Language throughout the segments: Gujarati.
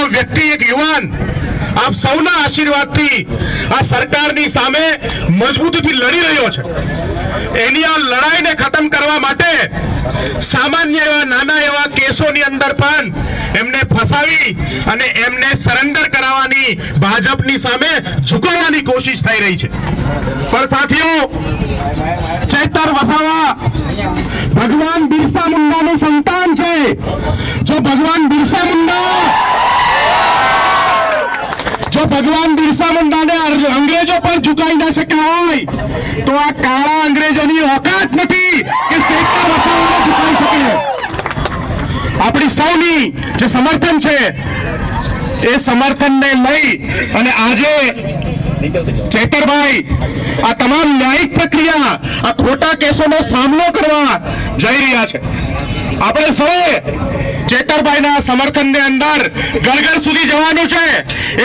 નાની વ્યક્તિ એક યુવાન. આપ સૌના આશીર્વાદથી આ સરકારની સામે મજબૂતીથી લડી રહ્યો છે. એની આ લડાઈને ખતમ કરવા માટે સામાન્ય એવા, નાના એવા કેસોની અંદર પણ એમને ફસાવી અને એમને સરેન્ડર કરાવવાની ભાજપની સામે ઝુકાવવાની કોશિશ થઈ રહી છે. પણ સાથીઓ ચૈતર વસાવા. ભગવાન બિરસા મુંડાનું સંતાન છે. જો ભગવાન બિરસા મુંડા જો ભગવાન બિરસા મુંડાને અંગ્રેજો પણ ઝુકાઈ ના શક્યા હોય, તો આ કાળા અંગ્રેજોની ઓકાત નથી કે ચૈતર વસાવાને ઝુકાઈ શકે. આપણી સૌની જે સમર્થન છે, એ સમર્થનને લઈ અને આજે ચેતરભાઈ, આ તમામ ન્યાયિક પ્રક્રિયા, આ ખોટા કેસોનો સામનો કરવા જઈ રહ્યા છે. આપણે સૌએ ચેતરભાઈના સમર્થનની અંદર ગળગળ સુધી જવાનું છે.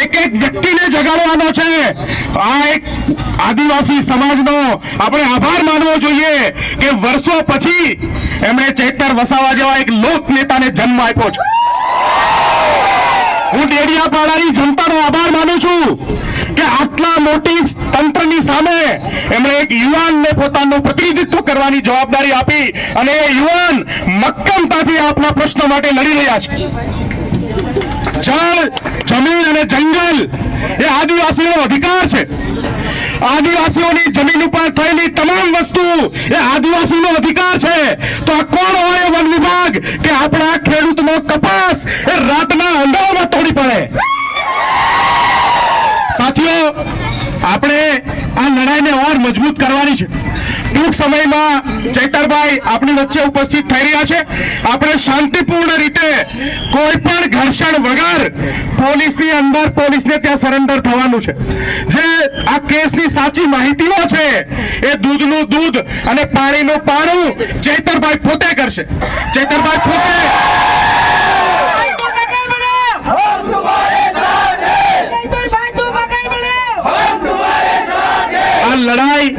એક એક વ્યક્તિને જગાડવાનો છે. આ એક આદિવાસી સમાજનો આપણે આભાર માનવો જોઈએ કે વર્ષો પછી એમણે ચેતર વસાવા જેવા એક લોક નેતાને જન્મ આપ્યો છે. હું ડેડિયાપાડાની જનતાનો આભાર માનું છું કે આટલા મોટી તંત્રની સામે એમણે એક યુવાનને પોતાનું પ્રતિનિધિત્વ કરવાની જવાબદારી આપી અને એ યુવાન મક્કમતાથી આપના પ્રશ્નો માટે લડી રહ્યા છે. જળ, જમીન અને જંગલ એ આદિવાસીઓનો અધિકાર છે. આદિવાસીઓની જમીન ઉપર થયેલી તમામ વસ્તુ એ આદિવાસીનો અધિકાર છે. તો આ કોણ હોય વન વિભાગ કે આપણા ખેડૂતનો કપાસ એ રાતના અંધારમાં તોડી પડે? સાથીઓ, આપણે આ લડાઈને ઓર મજબૂત કરવાની છે. ટૂંક સમયમાં ચૈતરભાઈ આપણી વચ્ચે ઉપસ્થિત થઈ રહ્યા છે. આપણે શાંતિપૂર્ણ રીતે કોઈ પણ ઘર્ષણ વગર પોલીસની અંદર, પોલીસને ત્યાં સરેન્ડર થવાનું છે. જે આ કેસની સાચી માહિતીઓ છે, એ દૂધનું દૂધ અને પાણીનું પાણું ચૈતરભાઈ પોતે કરશે. ચૈતરભાઈ પોતે લડાઈ,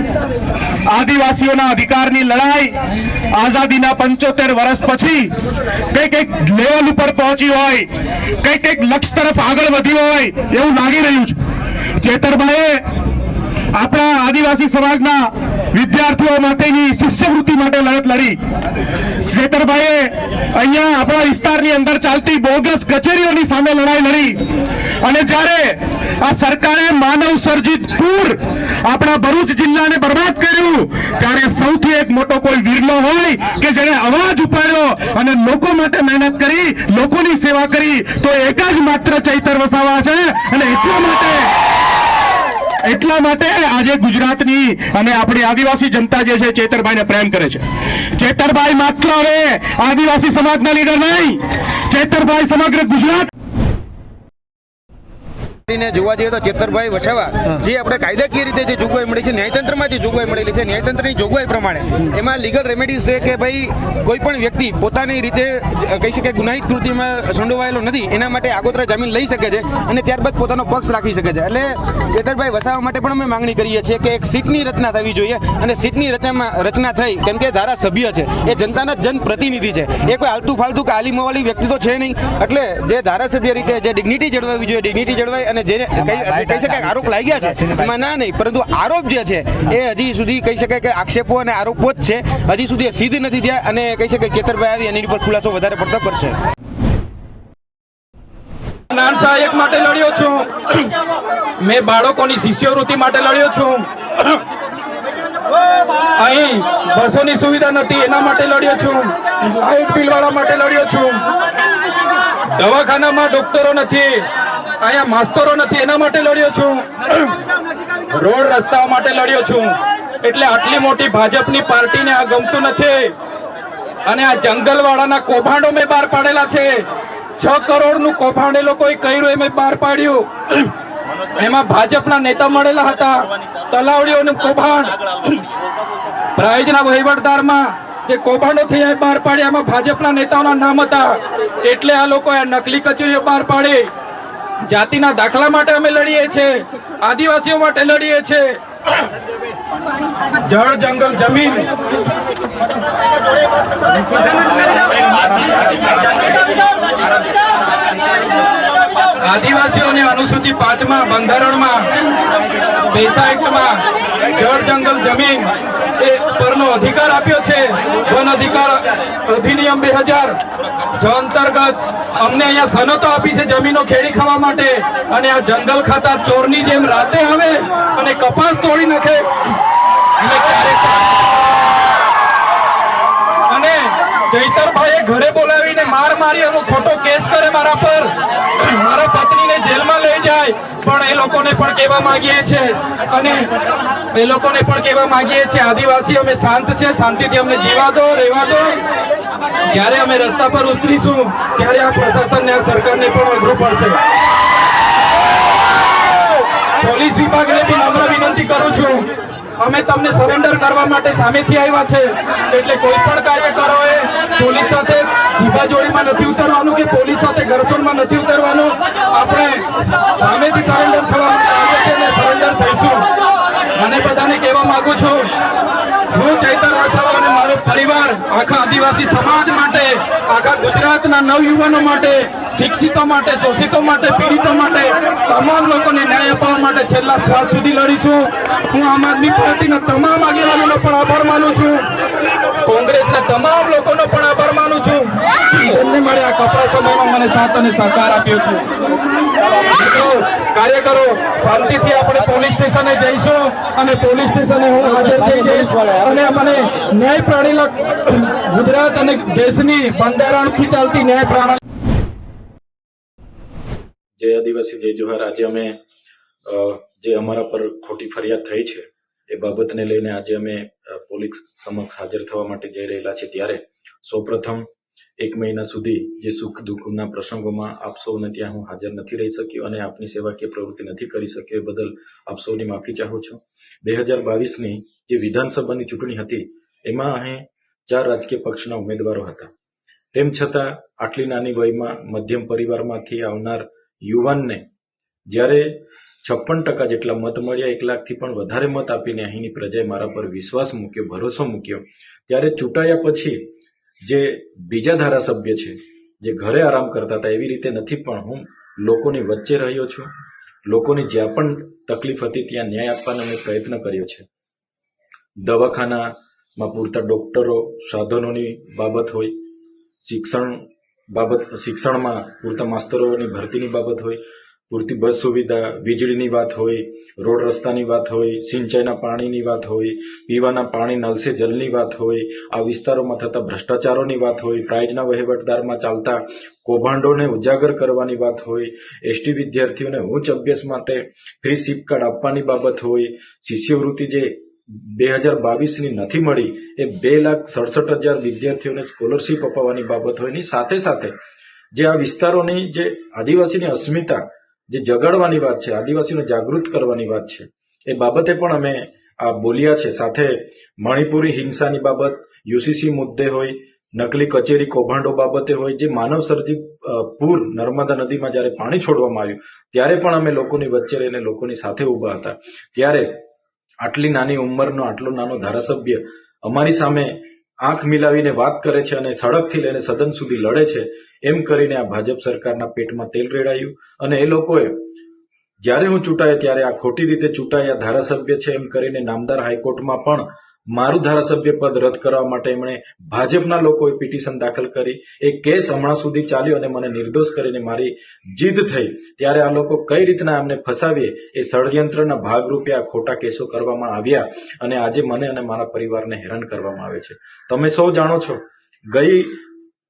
આદિવાસીઓના અધિકારની લડાઈ, આઝાદીના પંચોતેર વર્ષ પછી કઈ કંઈક લેવલ ઉપર પહોંચી હોય કઈ કંઈક લક્ષ તરફ આગળ વધી હોય, એવું લાગી રહ્યું છે. ચેતરભાઈએ આપણા આદિવાસી સમાજના વિદ્યાર્થીઓ માટેની શિષ્યવૃત્તિ માટે લડત લડી. ચેતરભાઈએ અહીંયા આપણા વિસ્તારની અંદર ચાલતી બોગસ કચેરીઓની સામે લડાઈ લડી. અને જ્યારે આ સરકારે માનવ સર્જિત પૂર આપણા ભરૂચ જિલ્લાને બરબાદ કર્યું. ત્યારે સૌથી એક મોટો કોઈ વીરલો હોય કે જેણે અવાજ ઉપાડ્યો અને લોકો માટે મહેનત કરી, લોકોની સેવા કરી, તો એક જ માત્ર ચૈતર વસાવા છે. અને એટલા માટે એટલા માટે આજે ગુજરાતની અને આપણી આદિવાસી જનતા જે છે ચેતરભાઈને પ્રેમ કરે છે. ચેતરભાઈ માત્ર હવે આદિવાસી સમાજના લીડર નહીં. ચેતરભાઈ સમગ્ર ગુજરાત ને જોવા જઈએ તો ચેતરભાઈ વસાવા જે આપણે કાયદાકીય રીતે જે જોગવાઈ મળી છે ન્યાયતંત્રમાં જે જોગવાઈ મળેલી છે ન્યાયતંત્રની જોગવાઈ પ્રમાણે એમાં લીગલ રેમેડીઝ છે કે ભાઈ કોઈ પણ વ્યક્તિ પોતાની રીતે કહી શકે ગુનાહિત કૃતિમાં સંડોવાયેલો નથી એના માટે આગોતરા જામીન લઈ શકે છે અને ત્યારબાદ પોતાનો પક્ષ રાખી શકે છે. એટલે ચેતરભાઈ વસાવા માટે પણ અમે માંગણી કરીએ છીએ કે એક સીટની રચના થવી જોઈએ અને સીટની રચનામાં રચના થઈ કેમ કે ધારાસભ્ય છે એ જનતાના જનપ્રતિનિધિ છે. એ કોઈ આલતુ ફાલતુ કે આલી મવાલી વ્યક્તિ તો છે નહીં. એટલે જે ધારાસભ્ય રીતે જે ડિગ્નિટી જળવાવી જોઈએ ડિગ્નિટી જળવાય અને જેને કહી શકાય કે આરોપ લાગ્યા છે એમાં ના નહીં પરંતુ આરોપ જે છે એ હજી સુધી કહી શકાય કે આક્ષેપો અને આરોપો જ છે. હજી સુધી સિદ્ધ નથી થયા અને કહી શકાય ચેતરભાઈ આવી એની ઉપર ખુલાસો વધારે પડતો કરશે જ્ઞાન સહાયક માટે લડ્યો છું મેં બાળકોની શિષ્યવૃત્તિ માટે લડ્યો છું અહીં બસોની સુવિધા નથી એના માટે લડ્યો છું લાઇટ બિલ વાળા માટે લડ્યો છું દવાખાનામાં ડોક્ટરો નથી અહીંયા માસ્તરો નથી, એના માટે લડ્યો છું. રોડ રસ્તાઓ માટે લડ્યો છું. એટલે આટલી મોટી ભાજપની પાર્ટીને આ ગમતું નથી. અને આ જંગલવાળાના કૌભાંડો મેં બહાર પાડેલા છે. છ કરોડનું કૌભાંડ એ લોકોએ કર્યું એ મેં બહાર પાડ્યું. એમાં ભાજપના નેતા મળેલા હતા. તલાવડીઓનું કૌભાંડ. પ્રાયોજના વહીવટદારમાં જે કૌભાંડો થયા એ બહાર પાડ્યા. એમાં ભાજપના નેતાઓના નામ હતા. એટલે આ લોકો નકલી કચેરીઓ બહાર પાડી. જાતિના દાખલા માટે અમે લડીએ છીએ, આદિવાસીઓ માટે લડીએ છીએ. જળ, જંગલ, જમીન. આદિવાસીઓને અનુસૂચિ પાંચમાં બંધારણમાં, પેસા એક્ટમાં, જળ, જંગલ, જમીન. એ પરનો અધિકાર આપ્યો છે. વન અધિકાર અધિનિયમ બે હજાર છ અંતર્ગત અમને અહીંયા સનતો આપી છે જમીનો ખેડી ખાવા માટે. અને આ જંગલ ખાતા ચોરની જેમ રાતે આવે અને કપાસ તોડી નાખે. જયતરભાઈએ ઘરે બોલાવીને માર મારી એવો ખોટો કેસ કરે મારા પર. મારા પત્નીને જેલમાં લઈ જાય, પણ એ લોકોને પણ કહેવા માંગીએ છે. અને એ લોકોને પણ કહેવા માંગીએ છે, આદિવાસી અમે શાંત છે, શાંતિથી અમને જીવા દો, રહેવા દો. ત્યારે અમે રસ્તા પર ઉતરીશું, ત્યારે આ પ્રશાસનને, આ સરકારને પણ અઘરું પડશે. પોલીસ વિભાગને બી નમ્ર વિનંતી કરું છું. અમે તમને સરેન્ડર કરવા માટે સામેથી આવ્યા છે. એટલે કોઈ પણ કાર્યકરોએ પોલીસ સાથે જીબાજોડીમાં નથી ઉતરવાનું કે પોલીસ સાથે ગરજોડમાં નથી ઉતરવાનું. આપણે સામેથી સરેન્ડર થવા આવે છે અને સરેન્ડર થઈશું. અને બધાને કહેવા માંગુ છું, હું ચૈતર વસાવા પરિવાર, આખા આદિવાસી સમાજ માટે, આખા ગુજરાતના નવયુવાનો માટે, શિક્ષિતો માટે, શોષિતો માટે, પીડિતો માટે, તમામ લોકોને ન્યાય અપાવવા માટે છેલ્લા શ્વાસ સુધી લડીશું. હું આમ આદમી પાર્ટીના તમામ આગેવાનોનો પણ આભાર માનું છું. કોંગ્રેસના તમામ લોકોનો પણ આભાર માનું છું. જેમને મળે આ કપરા સમયમાં મને સાથ અને સહકાર આપ્યો છે. કાર્યકરો શાંતિથી આપણે પોલીસ સ્ટેશને જઈશું અને પોલીસ સ્ટેશને હું હાજર થઈ જઈશ. અને મને ન્યાય પ્રણાલી ગુજરાત અને દેશની બંધારણથી ચાલતી ન્યાય પ્રણાલી. જય આદિવાસી જય જોહાર, આજે અમે જે અમારા પર ખોટી ફરિયાદ થઈ છે, એ બાબતને લઈને આજે અમે પોલીસ સમક્ષ હાજર થવા માટે જઈ રહેલા છે ત્યારે સૌપ્રથમ એક મહિના સુધી જે સુખ દુઃખના પ્રસંગોમાં આપ સૌને ત્યાં હું હાજર નથી રહી શક્યો અને આપની સેવાકીય પ્રવૃત્તિ નથી કરી શક્યો એ બદલ આપ સૌની માફી ચાહું છું. બે હજાર બાવીસની જે વિધાનસભાની ચૂંટણી હતી એમાં અહીં ચાર રાજકીય પક્ષના ઉમેદવારો હતા. તેમ છતાં, આટલી નાની વયમાં મધ્યમ પરિવારમાંથી આવનાર યુવાનને જ્યારે છપ્પન ટકા જેટલા મત મળ્યા, એક લાખથી પણ વધારે મત આપીને અહીંની પ્રજાએ મારા પર વિશ્વાસ મૂક્યો, ભરોસો મૂક્યો, ત્યારે ચૂંટાયા પછી જે બીજા ધારાસભ્ય છે, જે ઘરે આરામ કરતા હતા, એવી રીતે નથી, પણ હું લોકોની વચ્ચે રહ્યો છું. લોકોની જ્યાં પણ તકલીફ હતી, ત્યાં ન્યાય આપવાનો મેં પ્રયત્ન કર્યો છે. દવાખાનામાં પૂરતા ડોક્ટરો, સાધનોની બાબત હોય, શિક્ષણ બાબત, શિક્ષણમાં પૂરતા માસ્તરોની ભરતીની બાબત હોય, પૂરતી બસ સુવિધા, વીજળીની વાત હોય, રોડ રસ્તાની વાત હોય, સિંચાઈના પાણીની વાત હોય, પીવાના પાણી નલસે જલની વાત હોય, આ વિસ્તારોમાં થતા ભ્રષ્ટાચારોની વાત હોય પ્રાઇઝના વહીવટદારમાં ચાલતા કૌભાંડોને ઉજાગર કરવાની વાત હોય, એસટી વિદ્યાર્થીઓને ઉચ્ચ અભ્યાસ માટે ફ્રી સીપ કાર્ડ આપવાની બાબત હોય, શિષ્યવૃત્તિ જે બે હજાર બાવીસની નથી મળી એ બે લાખ સડસઠ હજાર વિદ્યાર્થીઓને સ્કોલરશીપ અપાવવાની બાબત હોય એની સાથે સાથે જે આ વિસ્તારોની જે આદિવાસીની અસ્મિતા, જે જગાડવાની વાત છે, આદિવાસીઓને જાગૃત કરવાની વાત છે, એ બાબતે પણ અમે આ બોલ્યા છે. સાથે મણિપુરી હિંસાની બાબત, યુસીસી મુદ્દે હોય, નકલી કચેરી કૌભાંડો બાબતે હોય, જે માનવ સર્જિત પૂર નર્મદા નદીમાં જ્યારે પાણી છોડવામાં આવ્યું, ત્યારે પણ અમે લોકોની વચ્ચે રહીને લોકોની સાથે ઊભા હતા. ત્યારે આટલી નાની ઉંમરનો, આટલો નાનો ધારાસભ્ય અમારી સામે આંખ મિલાવીને વાત કરે છે અને સડકથી લઈને સદન સુધી લડે છે, એમ કરીને આ ભાજપ સરકારના પેટમાં તેલ રેડાયું અને એ લોકોએ જ્યારે હું ચૂંટાયો ત્યારે આ ખોટી રીતે ચૂંટાયા ધારાસભ્ય છે એમ કરીને નામદાર હાઈકોર્ટમાં પણ મારું ધારાસભ્ય પદ રદ કરવા માટે એમણે ભાજપના લોકોએ પિટિશન દાખલ કરી. એ કેસ હમણાં સુધી ચાલ્યો અને મને નિર્દોષ કરીને મારી જીદ થઈ. ત્યારે આ લોકો કઈ રીતના એમને ફસાવીએ એ ષડયંત્રના ભાગરૂપે આ ખોટા કેસો કરવામાં આવ્યા અને આજે મને અને મારા પરિવારને હેરાન કરવામાં આવે છે. તમે સૌ જાણો છો, ગઈ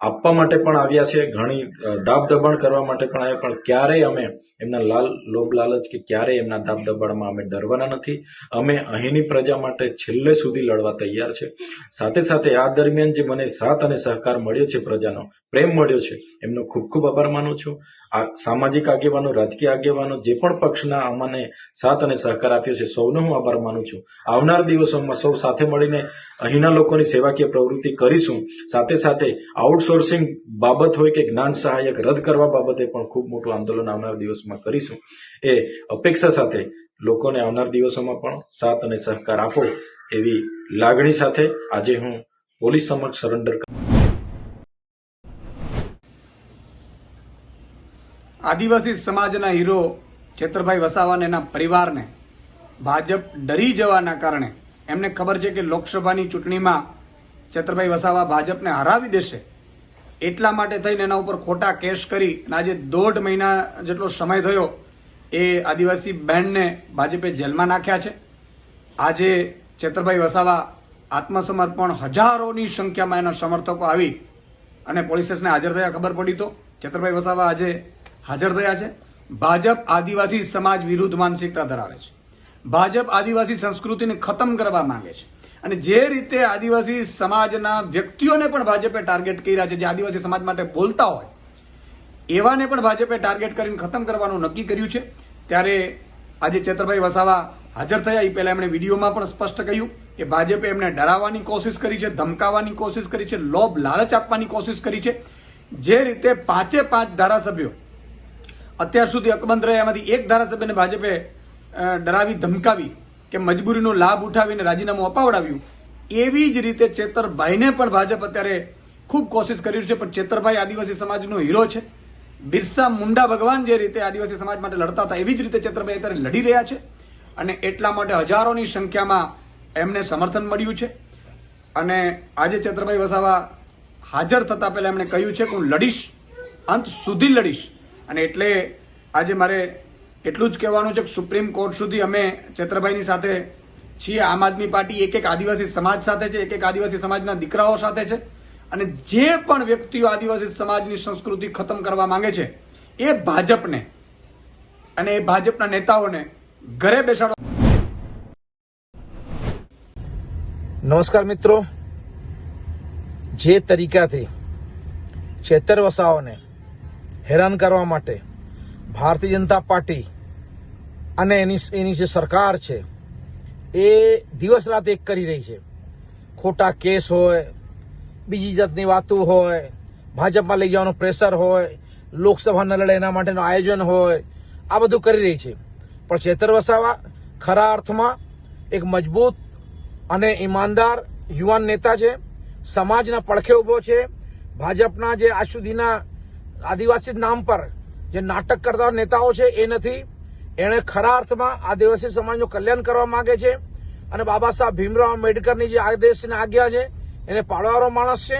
આપવા માટે પણ આવ્યા છે, ઘણી દાબ દબાણ કરવા માટે પણ આવ્યા, પણ ક્યારેય અમે એમના લાલ, લોભ લાલચ કે ક્યારેય એમના દાબ દબાણમાં અમે ડરવાના નથી. અમે અહીંની પ્રજા માટે છેલ્લે સુધી લડવા તૈયાર છે. સાથે સાથે આ દરમિયાન જે મને સાથ અને સહકાર મળ્યો છે પ્રજાનો, પ્રેમ મળ્યો છે, એમનો ખૂબ ખૂબ આભાર માનું છું. આ સામાજિક આગેવાનો, રાજકીય આગેવાનો જે પણ પક્ષના અમને સાથ અને સહકાર આપ્યો છે, સૌનો હું આભાર માનું છું. આવનાર દિવસોમાં સૌ સાથે મળીને અહીંના લોકોની સેવાકીય પ્રવૃત્તિ કરીશું. સાથે સાથે આઉટસોર્સિંગ બાબત હોય કે જ્ઞાન સહાયક રદ કરવા બાબતે પણ ખૂબ મોટું આંદોલન આવનાર દિવસમાં કરીશું. એ અપેક્ષા સાથે લોકોને આવનાર દિવસોમાં પણ સાથ અને સહકાર આપો એવી લાગણી સાથે આજે હું પોલીસ સમક્ષ સરેન્ડર આદિવાસી સમાજના હીરો છેતરભાઈ વસાવા અને એના પરિવારને ભાજપ ડરી જવાના કારણે એમને ખબર છે કે લોકસભાની ચૂંટણીમાં ચેતરભાઈ વસાવા ભાજપને હરાવી દેશે. એટલા માટે થઈને એના ઉપર ખોટા કેસ કરી અને આજે દોઢ મહિના જેટલો સમય થયો એ આદિવાસી બેન્ડને ભાજપે જેલમાં નાખ્યા છે. આજે ચેતરભાઈ વસાવા આત્મસમર્પણ હજારોની સંખ્યામાં એના સમર્થકો આવી અને પોલીસ હાજર થયા ખબર પડી તો ચેતરભાઈ વસાવા આજે હાજર થયા છે. ભાજપ આદિવાસી સમાજ વિરુદ્ધ માનસિકતા ધરાવે છે. ભાજપ આદિવાસી સંસ્કૃતિને ખતમ કરવા માંગે છે. અને જે રીતે આદિવાસી સમાજના વ્યક્તિઓને પણ ભાજપે ટાર્ગેટ કર્યા છે, જે આદિવાસી સમાજ માટે બોલતા હોય, એવાને પણ ભાજપે ટાર્ગેટ કરીને ખતમ કરવાનું નક્કી કર્યું છે. ત્યારે આજે ચેતરભાઈ વસાવા હાજર થયા એ પહેલા એમણે વિડીયોમાં પણ સ્પષ્ટ કહ્યું કે ભાજપે એમને ડરાવવાની કોશિશ કરી છે, ધમકાવવાની કોશિશ કરી છે, લોભ, લાલચ આપવાની કોશિશ કરી છે. જે રીતે પાંચે પાંચ ધારાસભ્યો અત્યાર સુધી અકબંધ રહ્યા, એમાંથી એક ધારાસભ્યને ભાજપે ડરાવી, ધમકાવી કે મજબૂરીનો લાભ ઉઠાવીને રાજીનામું અપાવડાવ્યું. એવી જ રીતે ચેતરભાઈને પણ ભાજપ અત્યારે ખૂબ કોશિશ કરી છે, પણ ચેતરભાઈ આદિવાસી સમાજનો હીરો છે. બિરસા મુંડા ભગવાન જે રીતે આદિવાસી સમાજ માટે લડતા હતા, એવી જ રીતે ચેતરભાઈ અત્યારે લડી રહ્યા છે અને એટલા માટે હજારોની સંખ્યામાં એમને સમર્થન મળ્યું છે. અને આજે ચેતરભાઈ વસાવા હાજર થતા પહેલાં એમણે કહ્યું છે કે હું લડીશ, અંત સુધી લડીશ. અને એટલે આજે મારે એટલું જ કહેવાનું છે કે સુપ્રીમ કોર્ટ સુધી અમે ચેત્રભાઈની સાથે છીએ. આમ આદમી પાર્ટી એક એક આદિવાસી સમાજ સાથે છે, એક એક આદિવાસી સમાજના દીકરાઓ સાથે છે. અને જે પણ વ્યક્તિઓ આદિવાસી સમાજની સંસ્કૃતિ ખતમ કરવા માંગે છે, એ ભાજપને અને એ ભાજપના નેતાઓને ઘરે બેસાડવા નમસ્કાર મિત્રો. જે તરીકાથી છેતર વસાઓને હેરાન કરવા માટે ભારતીય જનતા પાર્ટી અને એની એની જે સરકાર છે, એ દિવસ રાત એક કરી રહી છે. ખોટા કેસ હોય, બીજી જાતની વાતો હોય, ભાજપમાં લઈ જવાનું પ્રેશર હોય લોકસભા ન લડે એના માટેનું આયોજન હોય, આ બધું કરી રહી છે. પણ ચેતર વસાવા ખરા અર્થમાં એક મજબૂત અને ઈમાનદાર યુવાન નેતા છે, સમાજના પડખે ઊભો છે, ભાજપના જે આજ સુધીના આદિવાસી નામ પર જે નાટક કરતા નેતાઓ છે, એ નથી. એણે ખરા અર્થમાં આદિવાસી સમાજનું કલ્યાણ કરવા માંગે છે અને બાબા સાહેબ ભીમરાવ આંબેડકરની જે આદેશની આજ્ઞા છે, એને પાળવાનો માણસ છે.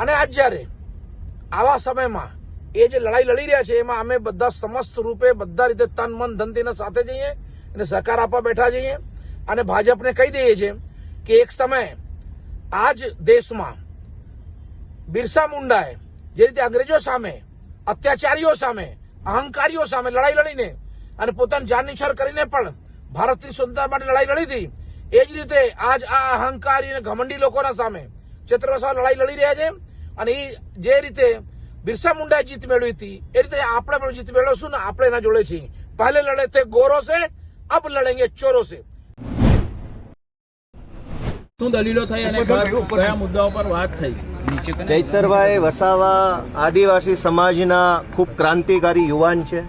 અને આજ જ્યારે આવા સમયમાં એ જે લડાઈ લડી રહ્યા છે, એમાં અમે બધા સમસ્ત રૂપે બધા રીતે તન, મન, ધનતીના સાથે જઈએ અને સહકાર આપવા બેઠા જઈએ. અને ભાજપને કહી દઈએ છીએ કે એક સમય આ જ દેશમાં બિરસા મુંડાએ જે રીતે અંગ્રેજો સામે, અત્યાચારીઓ સામે, અહંકારીઓ સામે લડાઈ લડીને અને પોતાની જાન નિછાર કરીને પણ ભારતની સ્વતંત્રતા માટે લડાઈ લડી હતી. એ જ રીતે આજ આ અહંકારી અને ઘમંડી લોકોના સામે ચેત્રવસા લડાઈ લડી રહ્યા છે. અને એ જે રીતે બિરસા મુંડાએ જીત મેળવી હતી એ રીતે આપણે પણ જીત મેળવશું ને આપણે એના જોડે છીએ. પહેલે લડે તે ગોરો છે અબ લડેંગે ચોરો છે. શું દલીલો થઈ અને કયા કયા મુદ્દાઓ પર વાત થઈ? ચૈતરભાઈ વસાવા આદિવાસી સમાજના ખૂબ ક્રાંતિકારી યુવાન છે.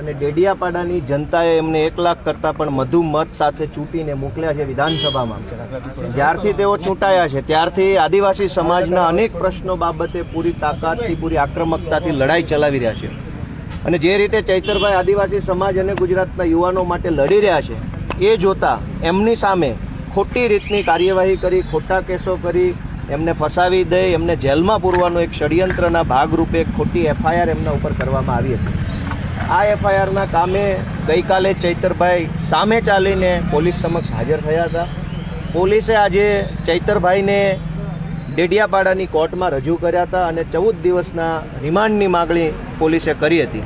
અને ડેડિયાપાડાની જનતાએ એમને એક લાખ કરતાં પણ વધુ મત સાથે ચૂંટીને મોકલ્યા છે વિધાનસભામાં. જ્યારથી તેઓ ચૂંટાયા છે, ત્યારથી આદિવાસી સમાજના અનેક પ્રશ્નો બાબતે પૂરી તાકાતથી, પૂરી આક્રમકતાથી લડાઈ ચલાવી રહ્યા છે. અને જે રીતે ચૈતરભાઈ આદિવાસી સમાજ અને ગુજરાતના યુવાનો માટે લડી રહ્યા છે, એ જોતા એમની સામે ખોટી રીતની કાર્યવાહી કરી, ખોટા કેસો કરી, એમને ફસાવી દે, એમને જેલમાં પૂરવાનો એક ષડયંત્રના ભાગરૂપે ખોટી એફઆઈઆર એમના ઉપર કરવામાં આવી હતી. આ એફઆઈઆરના કામે ગઈકાલે ચૈતરભાઈ સામે ચાલીને પોલીસ સમક્ષ હાજર થયા હતા. પોલીસે આજે ચૈતરભાઈને ડેડિયાપાડાની કોર્ટમાં રજૂ કર્યા હતા અને ચૌદ દિવસના રિમાન્ડની માગણી પોલીસે કરી હતી.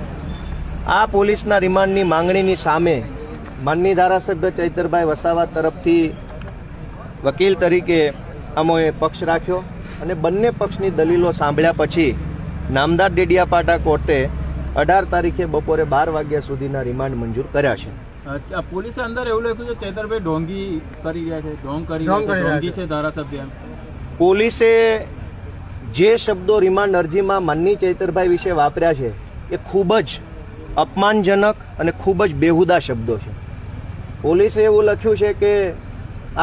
આ પોલીસના રિમાન્ડની માંગણીની સામે માનની ધારાસભ્ય ચૈતરભાઈ વસાવા તરફથી વકીલ તરીકે અમોએ પક્ષ રાખ્યો અને બંને પક્ષની દલીલો સાંભળ્યા પછી નામદાર ડેડિયાપાડા કોર્ટે અઢાર તારીખે બપોરે બાર વાગ્યા સુધીના રિમાન્ડ મંજૂર કર્યા છે. પોલીસે અંદર એવું લખ્યું છે ચેતરભાઈ ઢોંગી કરી રહ્યા છે ઢોંગ કરી રહ્યા છે ઢોંગી છે. ધારાસભ્ય પોલીસે જે શબ્દો રિમાન્ડ અરજીમાં માનની ચૈતરભાઈ વિશે વાપર્યા છે એ ખૂબ જ અપમાનજનક અને ખૂબ જ બેહુદા શબ્દો છે. પોલીસે એવું લખ્યું છે કે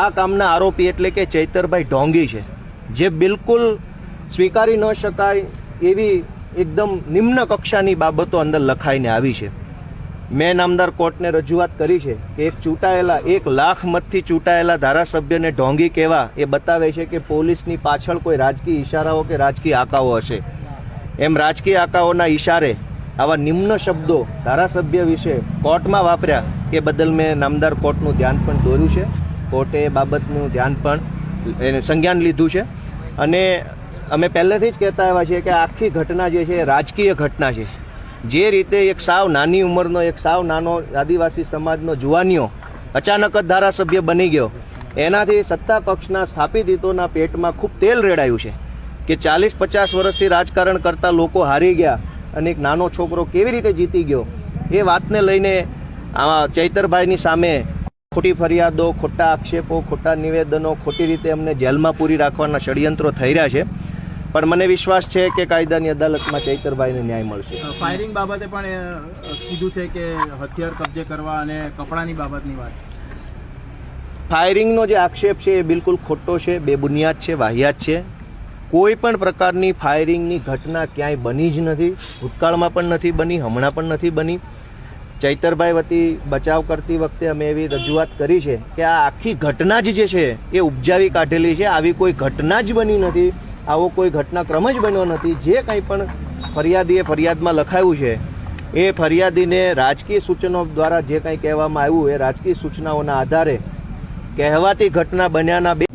આ કામના આરોપી એટલે કે ચૈતરભાઈ ઢોંગી છે જે બિલકુલ સ્વીકારી ન શકાય એવી એકદમ નિમ્ન કક્ષાની બાબતો અંદર લખાઈને આવી છે. મેં નામદાર કોર્ટને રજૂઆત કરી છે કે એક ચૂંટાયેલા, એક લાખ મતથી ચૂંટાયેલા ધારાસભ્યને ઢોંગી કહેવા એ બતાવે છે કે પોલીસની પાછળ કોઈ રાજકીય ઇશારાઓ કે રાજકીય આકાઓ હશે. એમ રાજકીય આકાઓના ઇશારે આવા નિમ્ન શબ્દો ધારાસભ્ય વિશે કોર્ટમાં વાપર્યા એ બદલ મેં નામદાર કોર્ટનું ધ્યાન પણ દોર્યું છે. કોર્ટે એ બાબતનું ધ્યાન પણ એને સંજ્ઞાન લીધું છે. અને અમે પહેલેથી જ કહેતા આવ્યા છીએ કે આખી ઘટના જે છે રાજકીય ઘટના છે. જે રીતે એક સાવ નાની ઉંમરનો, એક સાવ નાનો આદિવાસી સમાજનો જુવાનીઓ અચાનક જ ધારાસભ્ય બની ગયો. એનાથી સત્તા પક્ષના સ્થાપિત હિતોના પેટમાં ખૂબ તેલ રેડાયું છે કે ચાલીસ પચાસ વર્ષથી રાજકારણ કરતા લોકો હારી ગયા અને એક નાનો છોકરો કેવી રીતે જીતી ગયો? એ વાતને લઈને આ ચૈતરભાઈની સામે ખોટી ફરિયાદો, ખોટા આક્ષેપો, ખોટા નિવેદનો, ખોટી રીતે અમને જેલમાં પૂરી રાખવાના ષડયંત્રો થઈ રહ્યા છે. પણ મને વિશ્વાસ છે કે કાયદાની અદાલતમાં ચૈતરભાઈને ન્યાય મળશે. ફાયરિંગ બાબતે પણ કીધું છે કે હથિયાર કબજે કરવા અને કપડાની બાબતની વાત. ફાયરિંગનો જે આક્ષેપ છે એ બિલકુલ ખોટો છે બેબુનિયાદ છે વાહિયાત છે. કોઈ પણ પ્રકારની ફાયરિંગની ઘટના ક્યાંય બની જ નથી ભૂતકાળમાં પણ નથી બની હમણાં પણ નથી બની. ચૈતરભાઈ વતી બચાવ કરતી વખતે અમે એવી રજૂઆત કરી છે કે આ આખી ઘટના જ જે છે એ ઉપજાવી કાઢેલી છે આવી કોઈ ઘટના જ બની નથી. આવો કોઈ ઘટનાક્રમ જ બન્યો નથી. જે કંઈ પણ ફરિયાદીએ ફરિયાદમાં લખાયું છે, એ ફરિયાદીને રાજકીય સૂચનો દ્વારા જે કંઈ કહેવામાં આવ્યું, એ રાજકીય સૂચનાઓના આધારે કહેવાતી ઘટના બન્યાના બે